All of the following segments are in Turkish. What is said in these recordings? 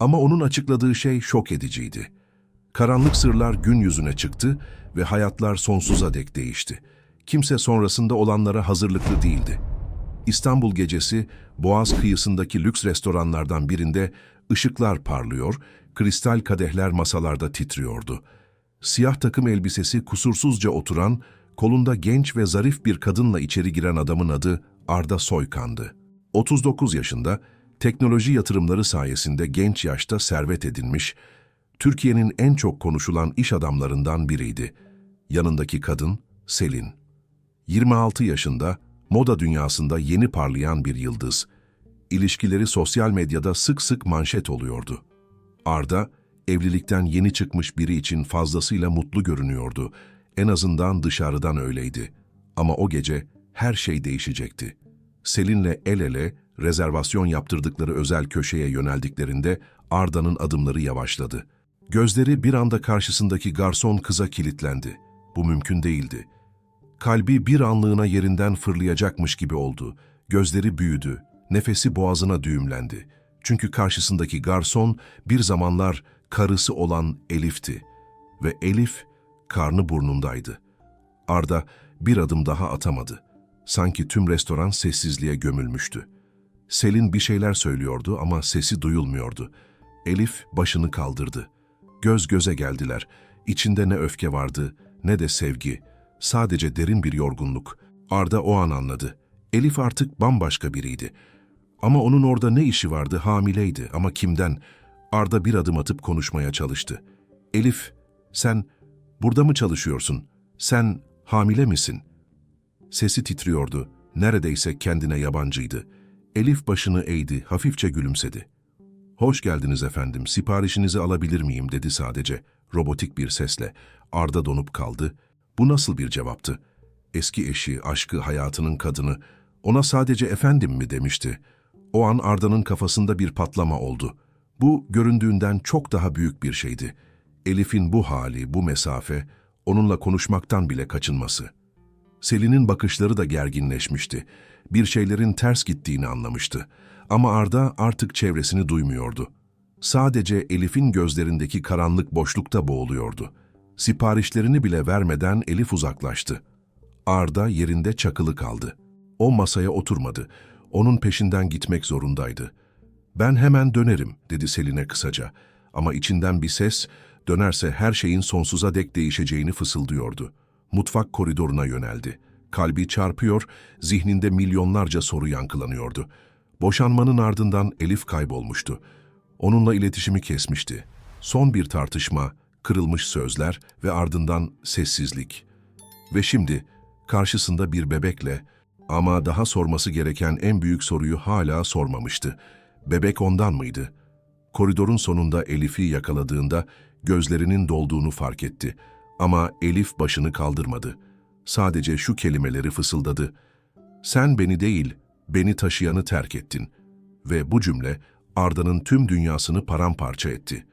Ama onun açıkladığı şey şok ediciydi. Karanlık sırlar gün yüzüne çıktı ve hayatlar sonsuza dek değişti. Kimse sonrasında olanlara hazırlıklı değildi. İstanbul gecesi Boğaz kıyısındaki lüks restoranlardan birinde ışıklar parlıyor, kristal kadehler masalarda titriyordu. Siyah takım elbisesi kusursuzca oturan, kolunda genç ve zarif bir kadınla içeri giren adamın adı Arda Soykan'dı. 39 yaşında, teknoloji yatırımları sayesinde genç yaşta servet edinmiş, Türkiye'nin en çok konuşulan iş adamlarından biriydi. Yanındaki kadın Selin. 26 yaşında, moda dünyasında yeni parlayan bir yıldız. İlişkileri sosyal medyada sık sık manşet oluyordu. Arda, evlilikten yeni çıkmış biri için fazlasıyla mutlu görünüyordu. En azından dışarıdan öyleydi. Ama o gece her şey değişecekti. Selin'le el ele rezervasyon yaptırdıkları özel köşeye yöneldiklerinde Arda'nın adımları yavaşladı. Gözleri bir anda karşısındaki garson kıza kilitlendi. Bu mümkün değildi. Kalbi bir anlığına yerinden fırlayacakmış gibi oldu. Gözleri büyüdü, nefesi boğazına düğümlendi. Çünkü karşısındaki garson bir zamanlar karısı olan Elif'ti. Ve Elif karnı burnundaydı. Arda bir adım daha atamadı. Sanki tüm restoran sessizliğe gömülmüştü. Selin bir şeyler söylüyordu ama sesi duyulmuyordu. Elif başını kaldırdı. Göz göze geldiler. İçinde ne öfke vardı ne de sevgi. Sadece derin bir yorgunluk. Arda o an anladı. Elif artık bambaşka biriydi. Ama onun orada ne işi vardı hamileydi ama kimden? Arda bir adım atıp konuşmaya çalıştı. Elif, sen burada mı çalışıyorsun? Sen hamile misin? Sesi titriyordu. Neredeyse kendine yabancıydı. Elif başını eğdi, hafifçe gülümsedi. Hoş geldiniz efendim, siparişinizi alabilir miyim dedi sadece, robotik bir sesle. Arda donup kaldı. Bu nasıl bir cevaptı? Eski eşi, aşkı, hayatının kadını, ona sadece efendim mi demişti. O an Arda'nın kafasında bir patlama oldu. Bu göründüğünden çok daha büyük bir şeydi. Elif'in bu hali, bu mesafe, onunla konuşmaktan bile kaçınması. Selin'in bakışları da gerginleşmişti. Bir şeylerin ters gittiğini anlamıştı. Ama Arda artık çevresini duymuyordu. Sadece Elif'in gözlerindeki karanlık boşlukta boğuluyordu. Siparişlerini bile vermeden Elif uzaklaştı. Arda yerinde çakılı kaldı. O masaya oturmadı. Onun peşinden gitmek zorundaydı. Ben hemen dönerim, dedi Selin'e kısaca. Ama içinden bir ses, dönerse her şeyin sonsuza dek değişeceğini fısıldıyordu. Mutfak koridoruna yöneldi. Kalbi çarpıyor, zihninde milyonlarca soru yankılanıyordu. Boşanmanın ardından Elif kaybolmuştu. Onunla iletişimi kesmişti. Son bir tartışma, kırılmış sözler ve ardından sessizlik. Ve şimdi karşısında bir bebekle ama daha sorması gereken en büyük soruyu hala sormamıştı. Bebek ondan mıydı? Koridorun sonunda Elif'i yakaladığında gözlerinin dolduğunu fark etti. Ama Elif başını kaldırmadı. Sadece şu kelimeleri fısıldadı. Sen beni değil, beni taşıyanı terk ettin. Ve bu cümle Arda'nın tüm dünyasını paramparça etti.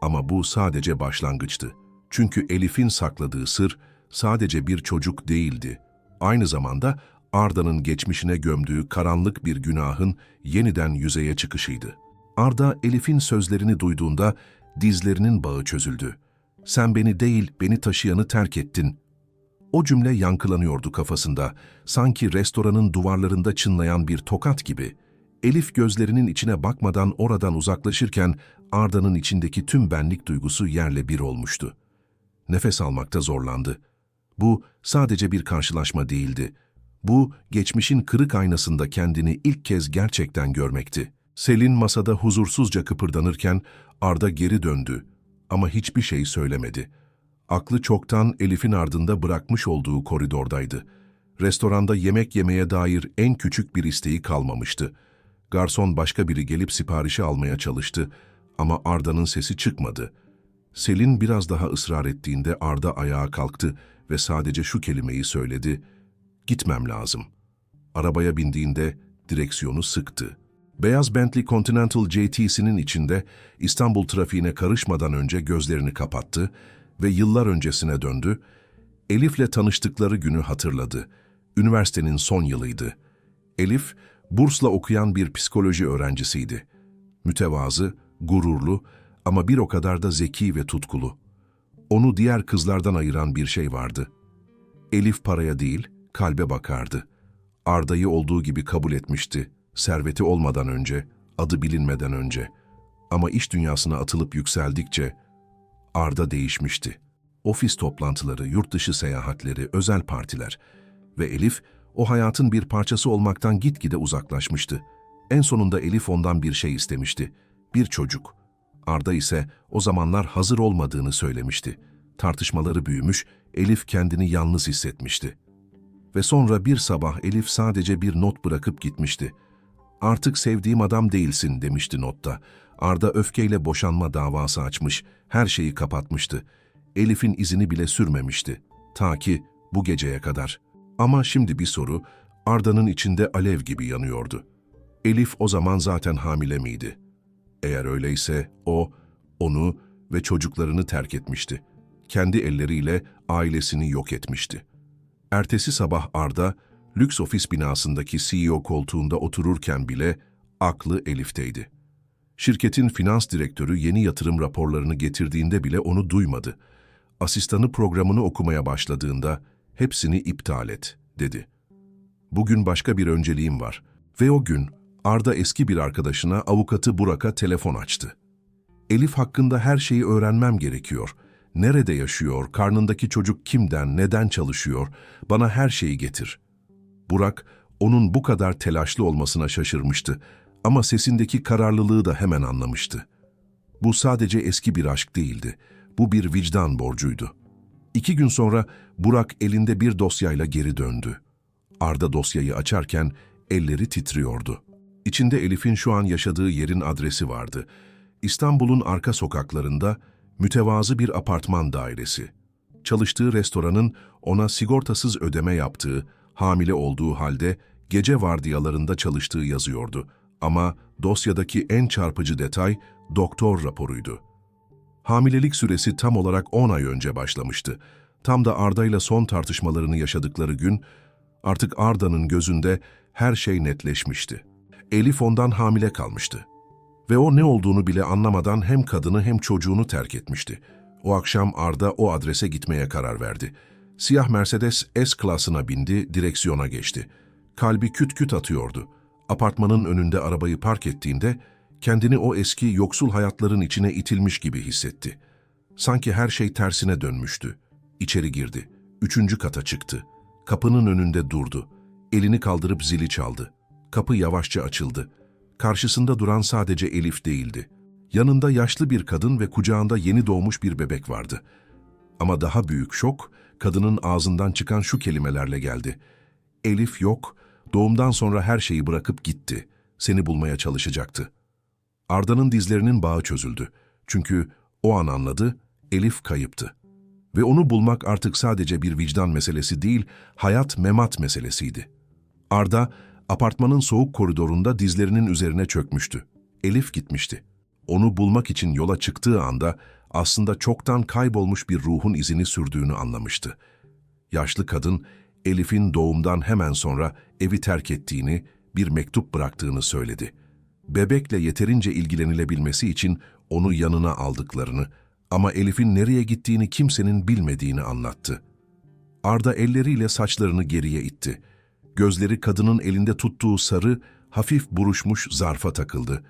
Ama bu sadece başlangıçtı. Çünkü Elif'in sakladığı sır sadece bir çocuk değildi. Aynı zamanda Arda'nın geçmişine gömdüğü karanlık bir günahın yeniden yüzeye çıkışıydı. Arda Elif'in sözlerini duyduğunda dizlerinin bağı çözüldü. Sen beni değil, beni taşıyanı terk ettin. O cümle yankılanıyordu kafasında, sanki restoranın duvarlarında çınlayan bir tokat gibi. Elif gözlerinin içine bakmadan oradan uzaklaşırken Arda'nın içindeki tüm benlik duygusu yerle bir olmuştu. Nefes almakta zorlandı. Bu sadece bir karşılaşma değildi. Bu, geçmişin kırık aynasında kendini ilk kez gerçekten görmekti. Selin masada huzursuzca kıpırdanırken Arda geri döndü ama hiçbir şey söylemedi. Aklı çoktan Elif'in ardında bırakmış olduğu koridordaydı. Restoranda yemek yemeye dair en küçük bir isteği kalmamıştı. Garson başka biri gelip siparişi almaya çalıştı ama Arda'nın sesi çıkmadı. Selin biraz daha ısrar ettiğinde Arda ayağa kalktı ve sadece şu kelimeyi söyledi. Gitmem lazım. Arabaya bindiğinde direksiyonu sıktı. Beyaz Bentley Continental JT'sinin içinde İstanbul trafiğine karışmadan önce gözlerini kapattı ve yıllar öncesine döndü. Elif'le tanıştıkları günü hatırladı. Üniversitenin son yılıydı. Elif, bursla okuyan bir psikoloji öğrencisiydi. Mütevazı, gururlu ama bir o kadar da zeki ve tutkulu. Onu diğer kızlardan ayıran bir şey vardı. Elif paraya değil, kalbe bakardı. Arda'yı olduğu gibi kabul etmişti, serveti olmadan önce, adı bilinmeden önce. Ama iş dünyasına atılıp yükseldikçe Arda değişmişti. Ofis toplantıları, yurt dışı seyahatleri, özel partiler ve Elif o hayatın bir parçası olmaktan gitgide uzaklaşmıştı. En sonunda Elif ondan bir şey istemişti. Bir çocuk. Arda ise o zamanlar hazır olmadığını söylemişti. Tartışmaları büyümüş, Elif kendini yalnız hissetmişti. Ve sonra bir sabah Elif sadece bir not bırakıp gitmişti. Artık sevdiğim adam değilsin demişti notta. Arda öfkeyle boşanma davası açmış, her şeyi kapatmıştı. Elif'in izini bile sürmemişti. Ta ki bu geceye kadar. Ama şimdi bir soru, Arda'nın içinde alev gibi yanıyordu. Elif o zaman zaten hamile miydi? Eğer öyleyse o, onu ve çocuklarını terk etmişti. Kendi elleriyle ailesini yok etmişti. Ertesi sabah Arda, lüks ofis binasındaki CEO koltuğunda otururken bile aklı Elif'teydi. Şirketin finans direktörü yeni yatırım raporlarını getirdiğinde bile onu duymadı. Asistanı programını okumaya başladığında hepsini iptal et, dedi. Bugün başka bir önceliğim var. Ve o gün Arda eski bir arkadaşına avukatı Burak'a telefon açtı. Elif hakkında her şeyi öğrenmem gerekiyor. Nerede yaşıyor, karnındaki çocuk kimden, neden çalışıyor, bana her şeyi getir. Burak, onun bu kadar telaşlı olmasına şaşırmıştı ama sesindeki kararlılığı da hemen anlamıştı. Bu sadece eski bir aşk değildi, bu bir vicdan borcuydu. İki gün sonra Burak elinde bir dosyayla geri döndü. Arda dosyayı açarken elleri titriyordu. İçinde Elif'in şu an yaşadığı yerin adresi vardı. İstanbul'un arka sokaklarında mütevazı bir apartman dairesi. Çalıştığı restoranın ona sigortasız ödeme yaptığı, hamile olduğu halde gece vardiyalarında çalıştığı yazıyordu. Ama dosyadaki en çarpıcı detay doktor raporuydu. Hamilelik süresi tam olarak 10 ay önce başlamıştı. Tam da Arda ile son tartışmalarını yaşadıkları gün artık Arda'nın gözünde her şey netleşmişti. Elif ondan hamile kalmıştı. Ve o ne olduğunu bile anlamadan hem kadını hem çocuğunu terk etmişti. O akşam Arda o adrese gitmeye karar verdi. Siyah Mercedes S klasına bindi, direksiyona geçti. Kalbi küt küt atıyordu. Apartmanın önünde arabayı park ettiğinde kendini o eski yoksul hayatların içine itilmiş gibi hissetti. Sanki her şey tersine dönmüştü. İçeri girdi. Üçüncü kata çıktı. Kapının önünde durdu. Elini kaldırıp zili çaldı. Kapı yavaşça açıldı. Karşısında duran sadece Elif değildi. Yanında yaşlı bir kadın ve kucağında yeni doğmuş bir bebek vardı. Ama daha büyük şok, kadının ağzından çıkan şu kelimelerle geldi. Elif yok, doğumdan sonra her şeyi bırakıp gitti. Seni bulmaya çalışacaktı. Arda'nın dizlerinin bağı çözüldü. Çünkü o an anladı, Elif kayıptı. Ve onu bulmak artık sadece bir vicdan meselesi değil, hayat memat meselesiydi. Arda, apartmanın soğuk koridorunda dizlerinin üzerine çökmüştü. Elif gitmişti. Onu bulmak için yola çıktığı anda aslında çoktan kaybolmuş bir ruhun izini sürdüğünü anlamıştı. Yaşlı kadın, Elif'in doğumdan hemen sonra evi terk ettiğini, bir mektup bıraktığını söyledi. Bebekle yeterince ilgilenilebilmesi için onu yanına aldıklarını ama Elif'in nereye gittiğini kimsenin bilmediğini anlattı. Arda elleriyle saçlarını geriye itti. Gözleri kadının elinde tuttuğu sarı, hafif buruşmuş zarfa takıldı.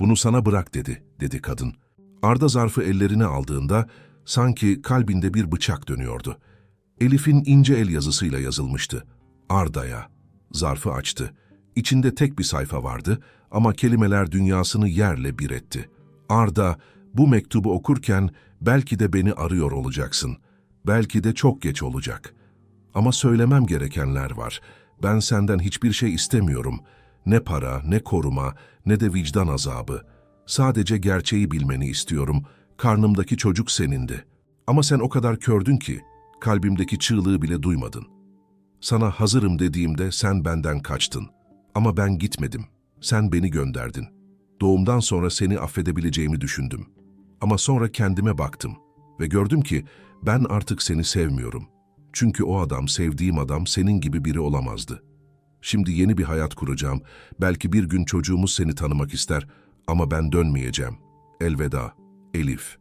Bunu sana bırak dedi, dedi kadın. Arda zarfı ellerine aldığında sanki kalbinde bir bıçak dönüyordu. Elif'in ince el yazısıyla yazılmıştı. Arda'ya. Zarfı açtı. İçinde tek bir sayfa vardı ama kelimeler dünyasını yerle bir etti. Arda, bu mektubu okurken belki de beni arıyor olacaksın. Belki de çok geç olacak. Ama söylemem gerekenler var. Ben senden hiçbir şey istemiyorum. Ne para, ne koruma, ne de vicdan azabı. Sadece gerçeği bilmeni istiyorum. Karnımdaki çocuk senindi. Ama sen o kadar kördün ki, kalbimdeki çığlığı bile duymadın. Sana hazırım dediğimde sen benden kaçtın. Ama ben gitmedim. Sen beni gönderdin. Doğumdan sonra seni affedebileceğimi düşündüm. Ama sonra kendime baktım ve gördüm ki ben artık seni sevmiyorum. Çünkü o adam, sevdiğim adam senin gibi biri olamazdı. Şimdi yeni bir hayat kuracağım. Belki bir gün çocuğumuz seni tanımak ister ama ben dönmeyeceğim. Elveda, Elif.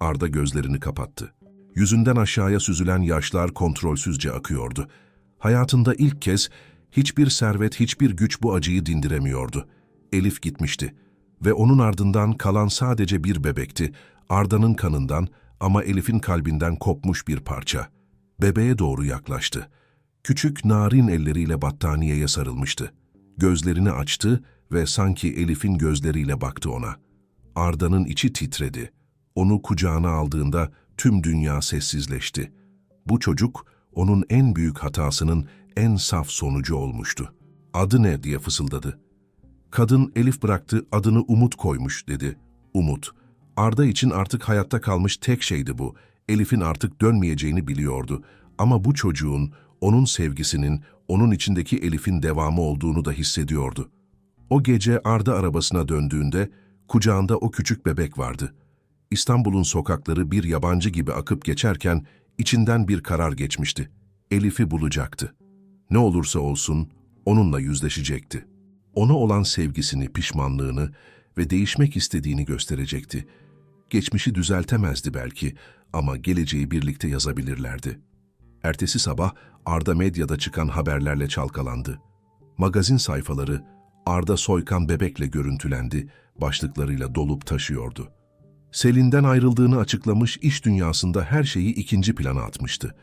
Arda gözlerini kapattı. Yüzünden aşağıya süzülen yaşlar kontrolsüzce akıyordu. Hayatında ilk kez hiçbir servet, hiçbir güç bu acıyı dindiremiyordu. Elif gitmişti ve onun ardından kalan sadece bir bebekti. Arda'nın kanından ama Elif'in kalbinden kopmuş bir parça. Bebeğe doğru yaklaştı. Küçük narin elleriyle battaniyeye sarılmıştı. Gözlerini açtı ve sanki Elif'in gözleriyle baktı ona. Arda'nın içi titredi. Onu kucağına aldığında tüm dünya sessizleşti. Bu çocuk onun en büyük hatasının en saf sonucu olmuştu. Adı ne diye fısıldadı. Kadın Elif bıraktı, adını Umut koymuş dedi. Umut. Arda için artık hayatta kalmış tek şeydi bu. Elif'in artık dönmeyeceğini biliyordu. Ama bu çocuğun, onun sevgisinin, onun içindeki Elif'in devamı olduğunu da hissediyordu. O gece Arda arabasına döndüğünde kucağında o küçük bebek vardı. İstanbul'un sokakları bir yabancı gibi akıp geçerken içinden bir karar geçmişti. Elif'i bulacaktı. Ne olursa olsun onunla yüzleşecekti. Ona olan sevgisini, pişmanlığını ve değişmek istediğini gösterecekti. Geçmişi düzeltemezdi belki ama geleceği birlikte yazabilirlerdi. Ertesi sabah Arda medyada çıkan haberlerle çalkalandı. Magazin sayfaları Arda Soykan bebekle görüntülendi, başlıklarıyla dolup taşıyordu. Selin'den ayrıldığını açıklamış iş dünyasında her şeyi ikinci plana atmıştı.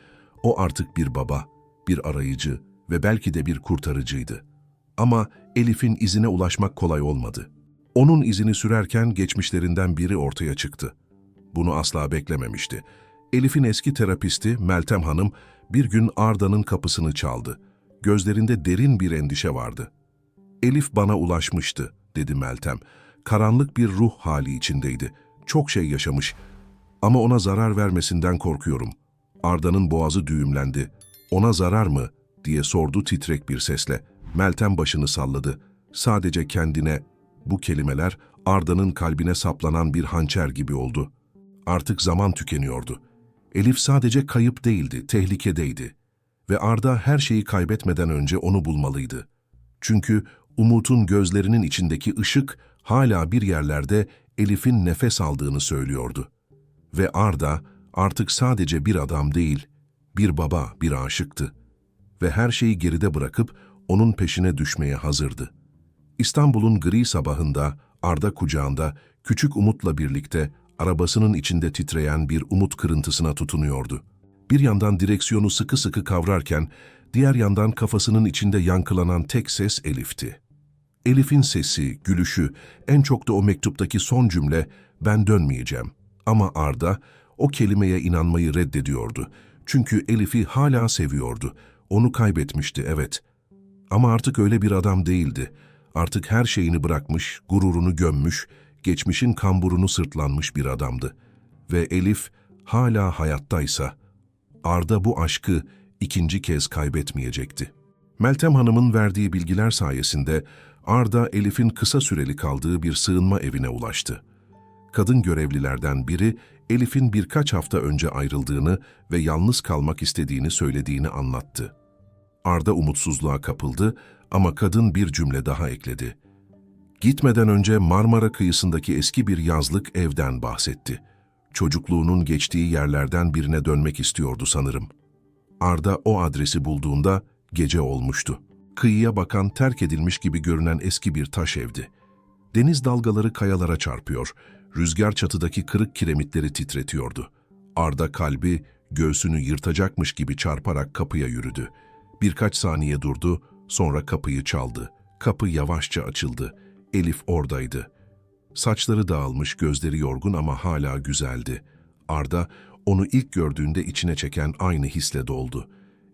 O artık bir baba, bir arayıcı ve belki de bir kurtarıcıydı. Ama Elif'in izine ulaşmak kolay olmadı. Onun izini sürerken geçmişlerinden biri ortaya çıktı. Bunu asla beklememişti. Elif'in eski terapisti Meltem Hanım bir gün Arda'nın kapısını çaldı. Gözlerinde derin bir endişe vardı. Elif bana ulaşmıştı, dedi Meltem. Karanlık bir ruh hali içindeydi. Çok şey yaşamış. Ama ona zarar vermesinden korkuyorum. Arda'nın boğazı düğümlendi. Ona zarar mı? diye sordu titrek bir sesle. Meltem başını salladı. Sadece kendine, bu kelimeler Arda'nın kalbine saplanan bir hançer gibi oldu. Artık zaman tükeniyordu. Elif sadece kayıp değildi, tehlikedeydi. Ve Arda her şeyi kaybetmeden önce onu bulmalıydı. Çünkü Umut'un gözlerinin içindeki ışık hala bir yerlerde Elif'in nefes aldığını söylüyordu. Ve Arda artık sadece bir adam değil, bir baba, bir aşıktı. Ve her şeyi geride bırakıp onun peşine düşmeye hazırdı. İstanbul'un gri sabahında Arda kucağında küçük Umut'la birlikte arabasının içinde titreyen bir umut kırıntısına tutunuyordu. Bir yandan direksiyonu sıkı sıkı kavrarken, diğer yandan kafasının içinde yankılanan tek ses Elif'ti. Elif'in sesi, gülüşü, en çok da o mektuptaki son cümle, ben dönmeyeceğim. Ama Arda, o kelimeye inanmayı reddediyordu. Çünkü Elif'i hala seviyordu. Onu kaybetmişti, evet. Ama artık öyle bir adam değildi. Artık her şeyini bırakmış, gururunu gömmüş, geçmişin kamburunu sırtlanmış bir adamdı. Ve Elif hala hayattaysa, Arda bu aşkı ikinci kez kaybetmeyecekti. Meltem Hanım'ın verdiği bilgiler sayesinde Arda Elif'in kısa süreli kaldığı bir sığınma evine ulaştı. Kadın görevlilerden biri Elif'in birkaç hafta önce ayrıldığını ve yalnız kalmak istediğini söylediğini anlattı. Arda umutsuzluğa kapıldı ama kadın bir cümle daha ekledi. Gitmeden önce Marmara kıyısındaki eski bir yazlık evden bahsetti. Çocukluğunun geçtiği yerlerden birine dönmek istiyordu sanırım. Arda o adresi bulduğunda gece olmuştu. Kıyıya bakan terk edilmiş gibi görünen eski bir taş evdi. Deniz dalgaları kayalara çarpıyor, rüzgar çatıdaki kırık kiremitleri titretiyordu. Arda kalbi göğsünü yırtacakmış gibi çarparak kapıya yürüdü. Birkaç saniye durdu, sonra kapıyı çaldı. Kapı yavaşça açıldı. Elif oradaydı. Saçları dağılmış, gözleri yorgun ama hala güzeldi. Arda, onu ilk gördüğünde içine çeken aynı hisle doldu.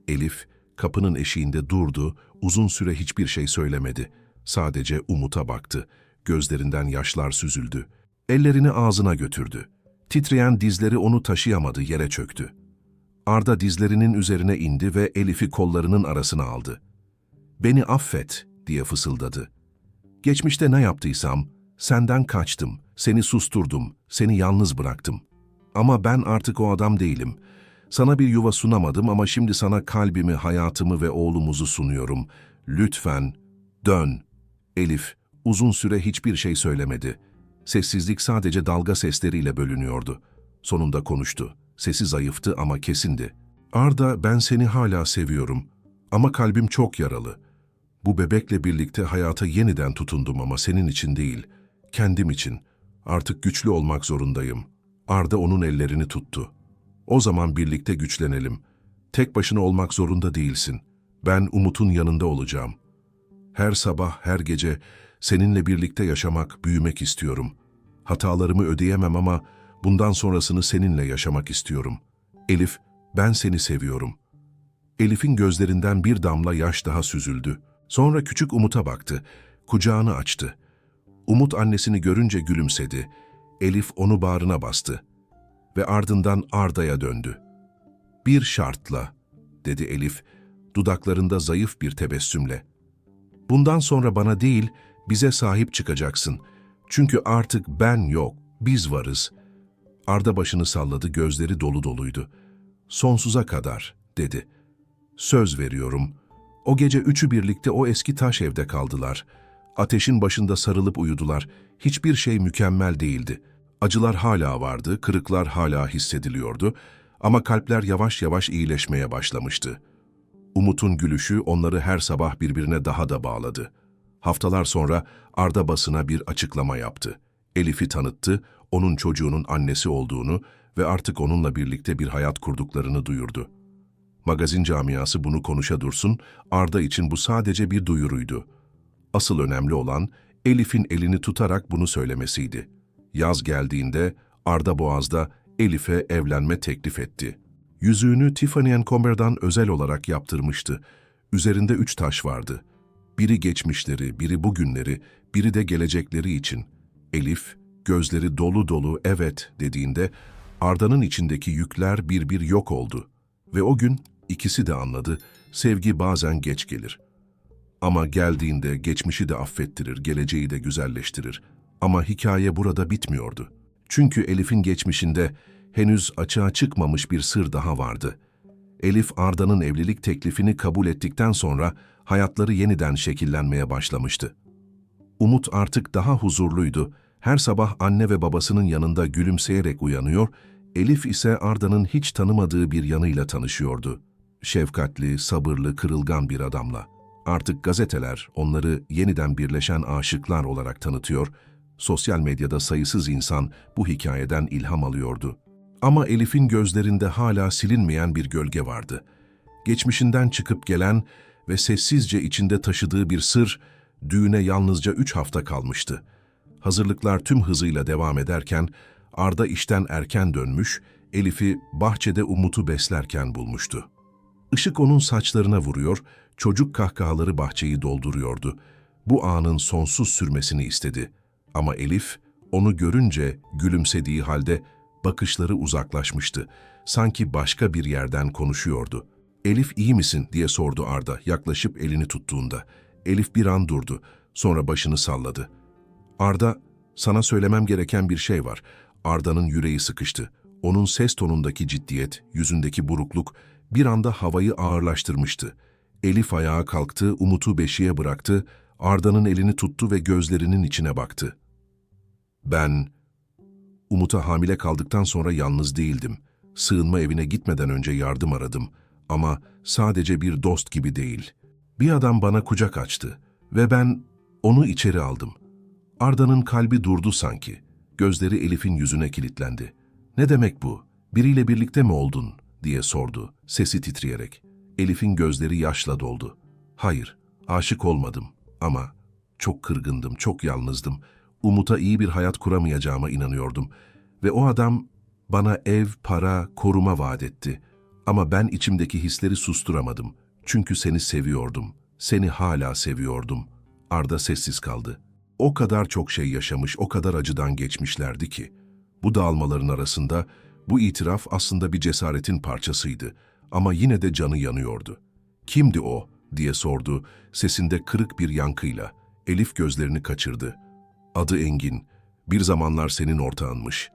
Elif, kapının eşiğinde durdu, uzun süre hiçbir şey söylemedi. Sadece Umut'a baktı. Gözlerinden yaşlar süzüldü. Ellerini ağzına götürdü. Titreyen dizleri onu taşıyamadı, yere çöktü. Arda dizlerinin üzerine indi ve Elif'i kollarının arasına aldı. ''Beni affet.'' diye fısıldadı. ''Geçmişte ne yaptıysam, senden kaçtım, seni susturdum, seni yalnız bıraktım. Ama ben artık o adam değilim. Sana bir yuva sunamadım ama şimdi sana kalbimi, hayatımı ve oğlumuzu sunuyorum. Lütfen, dön.'' Elif uzun süre hiçbir şey söylemedi. Sessizlik sadece dalga sesleriyle bölünüyordu. Sonunda konuştu. Sesi zayıftı ama kesindi. Arda ben seni hala seviyorum ama kalbim çok yaralı. Bu bebekle birlikte hayata yeniden tutundum ama senin için değil, kendim için. Artık güçlü olmak zorundayım. Arda onun ellerini tuttu. O zaman birlikte güçlenelim. Tek başına olmak zorunda değilsin. Ben Umut'un yanında olacağım. Her sabah, her gece seninle birlikte yaşamak, büyümek istiyorum. Hatalarımı ödeyemem ama bundan sonrasını seninle yaşamak istiyorum. Elif, ben seni seviyorum. Elif'in gözlerinden bir damla yaş daha süzüldü. Sonra küçük Umut'a baktı. Kucağını açtı. Umut annesini görünce gülümsedi. Elif onu bağrına bastı. Ve ardından Arda'ya döndü. Bir şartla, dedi Elif, dudaklarında zayıf bir tebessümle. Bundan sonra bana değil, bize sahip çıkacaksın. Çünkü artık ben yok, biz varız. Arda başını salladı, gözleri dolu doluydu. Sonsuza kadar, dedi. Söz veriyorum. O gece üçü birlikte o eski taş evde kaldılar. Ateşin başında sarılıp uyudular. Hiçbir şey mükemmel değildi. Acılar hala vardı, kırıklar hala hissediliyordu. Ama kalpler yavaş yavaş iyileşmeye başlamıştı. Umut'un gülüşü onları her sabah birbirine daha da bağladı. Haftalar sonra Arda basına bir açıklama yaptı. Elif'i tanıttı, onun çocuğunun annesi olduğunu ve artık onunla birlikte bir hayat kurduklarını duyurdu. Magazin camiası bunu konuşa dursun, Arda için bu sadece bir duyuruydu. Asıl önemli olan Elif'in elini tutarak bunu söylemesiydi. Yaz geldiğinde Arda Boğaz'da Elif'e evlenme teklif etti. Yüzüğünü Tiffany Comber'dan özel olarak yaptırmıştı. Üzerinde üç taş vardı. Biri geçmişleri, biri bugünleri, biri de gelecekleri için. Elif, gözleri dolu dolu evet dediğinde Arda'nın içindeki yükler bir bir yok oldu. Ve o gün ikisi de anladı, sevgi bazen geç gelir. Ama geldiğinde geçmişi de affettirir, geleceği de güzelleştirir. Ama hikaye burada bitmiyordu. Çünkü Elif'in geçmişinde henüz açığa çıkmamış bir sır daha vardı. Elif Arda'nın evlilik teklifini kabul ettikten sonra hayatları yeniden şekillenmeye başlamıştı. Umut artık daha huzurluydu. Her sabah anne ve babasının yanında gülümseyerek uyanıyor, Elif ise Arda'nın hiç tanımadığı bir yanıyla tanışıyordu. Şefkatli, sabırlı, kırılgan bir adamla. Artık gazeteler onları yeniden birleşen aşıklar olarak tanıtıyor, sosyal medyada sayısız insan bu hikayeden ilham alıyordu. Ama Elif'in gözlerinde hala silinmeyen bir gölge vardı. Geçmişinden çıkıp gelen ve sessizce içinde taşıdığı bir sır, düğüne yalnızca üç hafta kalmıştı. Hazırlıklar tüm hızıyla devam ederken, Arda işten erken dönmüş, Elif'i bahçede Umut'u beslerken bulmuştu. Işık onun saçlarına vuruyor, çocuk kahkahaları bahçeyi dolduruyordu. Bu anın sonsuz sürmesini istedi. Ama Elif, onu görünce gülümsediği halde bakışları uzaklaşmıştı. Sanki başka bir yerden konuşuyordu. Elif iyi misin diye sordu Arda yaklaşıp elini tuttuğunda. Elif bir an durdu, sonra başını salladı. Arda, sana söylemem gereken bir şey var. Arda'nın yüreği sıkıştı. Onun ses tonundaki ciddiyet, yüzündeki burukluk bir anda havayı ağırlaştırmıştı. Elif ayağa kalktı, Umut'u beşiğe bıraktı, Arda'nın elini tuttu ve gözlerinin içine baktı. Ben, Umut'a hamile kaldıktan sonra yalnız değildim. Sığınma evine gitmeden önce yardım aradım. Ama sadece bir dost gibi değil. Bir adam bana kucak açtı ve ben onu içeri aldım. Arda'nın kalbi durdu sanki. Gözleri Elif'in yüzüne kilitlendi. Ne demek bu? Biriyle birlikte mi oldun? diye sordu, sesi titreyerek. Elif'in gözleri yaşla doldu. Hayır, aşık olmadım ama çok kırgındım, çok yalnızdım. Umut'a iyi bir hayat kuramayacağıma inanıyordum. Ve o adam bana ev, para, koruma vaat etti. Ama ben içimdeki hisleri susturamadım. Çünkü seni seviyordum. Seni hala seviyordum. Arda sessiz kaldı. O kadar çok şey yaşamış, o kadar acıdan geçmişlerdi ki. Bu dağılmaların arasında bu itiraf aslında bir cesaretin parçasıydı. Ama yine de canı yanıyordu. Kimdi o diye sordu, sesinde kırık bir yankıyla. Elif gözlerini kaçırdı. Adı Engin. Bir zamanlar senin ortağınmış.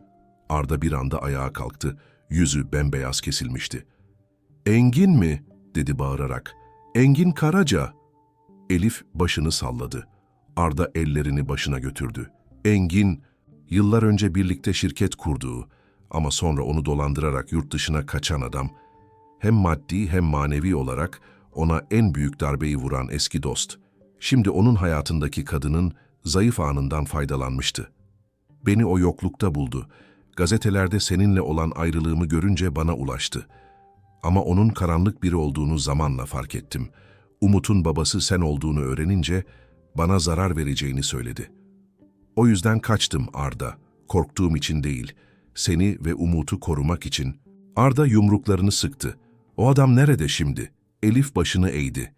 Arda bir anda ayağa kalktı. Yüzü bembeyaz kesilmişti. Engin mi? dedi bağırarak. Engin Karaca. Elif başını salladı. Arda ellerini başına götürdü. Engin, Yıllar önce birlikte şirket kurduğu ama sonra onu dolandırarak yurt dışına kaçan adam, hem maddi hem manevi olarak ona en büyük darbeyi vuran eski dost. Şimdi onun hayatındaki kadının zayıf anından faydalanmıştı. Beni o yoklukta buldu. Gazetelerde seninle olan ayrılığımı görünce bana ulaştı. Ama onun karanlık biri olduğunu zamanla fark ettim. Umut'un babası sen olduğunu öğrenince bana zarar vereceğini söyledi. O yüzden kaçtım Arda. Korktuğum için değil, seni ve Umut'u korumak için. Arda yumruklarını sıktı. O adam nerede şimdi? Elif başını eğdi.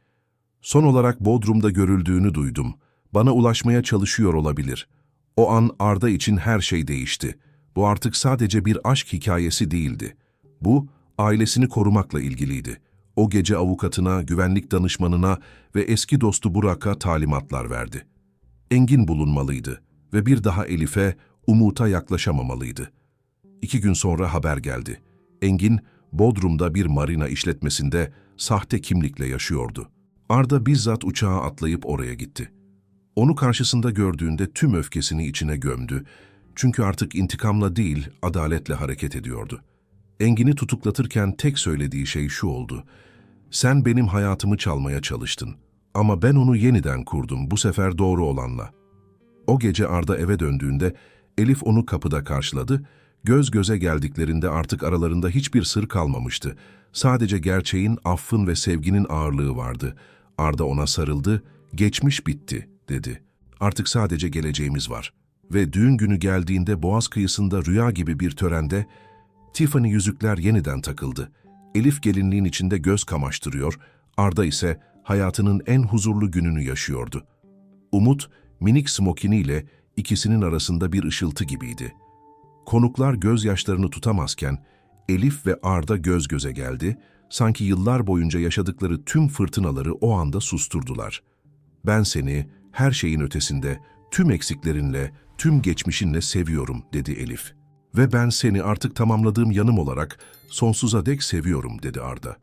Son olarak Bodrum'da görüldüğünü duydum. Bana ulaşmaya çalışıyor olabilir. O an Arda için her şey değişti. Bu artık sadece bir aşk hikayesi değildi. Bu, ailesini korumakla ilgiliydi. O gece avukatına, güvenlik danışmanına ve eski dostu Burak'a talimatlar verdi. Engin bulunmalıydı ve bir daha Elif'e, Umut'a yaklaşamamalıydı. İki gün sonra haber geldi. Engin, Bodrum'da bir marina işletmesinde sahte kimlikle yaşıyordu. Arda bizzat uçağa atlayıp oraya gitti. Onu karşısında gördüğünde tüm öfkesini içine gömdü. Çünkü artık intikamla değil, adaletle hareket ediyordu. Engin'i tutuklatırken tek söylediği şey şu oldu. Sen benim hayatımı çalmaya çalıştın. Ama ben onu yeniden kurdum, bu sefer doğru olanla. O gece Arda eve döndüğünde Elif onu kapıda karşıladı. Göz göze geldiklerinde artık aralarında hiçbir sır kalmamıştı. Sadece gerçeğin, affın ve sevginin ağırlığı vardı. Arda ona sarıldı, geçmiş bitti dedi. Artık sadece geleceğimiz var. Ve düğün günü geldiğinde Boğaz kıyısında rüya gibi bir törende Tiffany yüzükler yeniden takıldı. Elif gelinliğin içinde göz kamaştırıyor, Arda ise hayatının en huzurlu gününü yaşıyordu. Umut, minik smokiniyle ikisinin arasında bir ışıltı gibiydi. Konuklar gözyaşlarını tutamazken Elif ve Arda göz göze geldi, sanki yıllar boyunca yaşadıkları tüm fırtınaları o anda susturdular. Ben seni her şeyin ötesinde, tüm eksiklerinle, tüm geçmişinle seviyorum dedi Elif. Ve ben seni artık tamamladığım yanım olarak sonsuza dek seviyorum dedi Arda.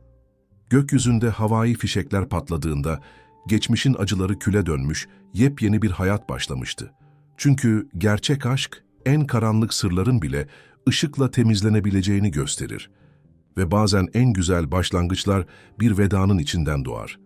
Gökyüzünde havai fişekler patladığında geçmişin acıları küle dönmüş, yepyeni bir hayat başlamıştı. Çünkü gerçek aşk en karanlık sırların bile ışıkla temizlenebileceğini gösterir. Ve bazen en güzel başlangıçlar bir vedanın içinden doğar.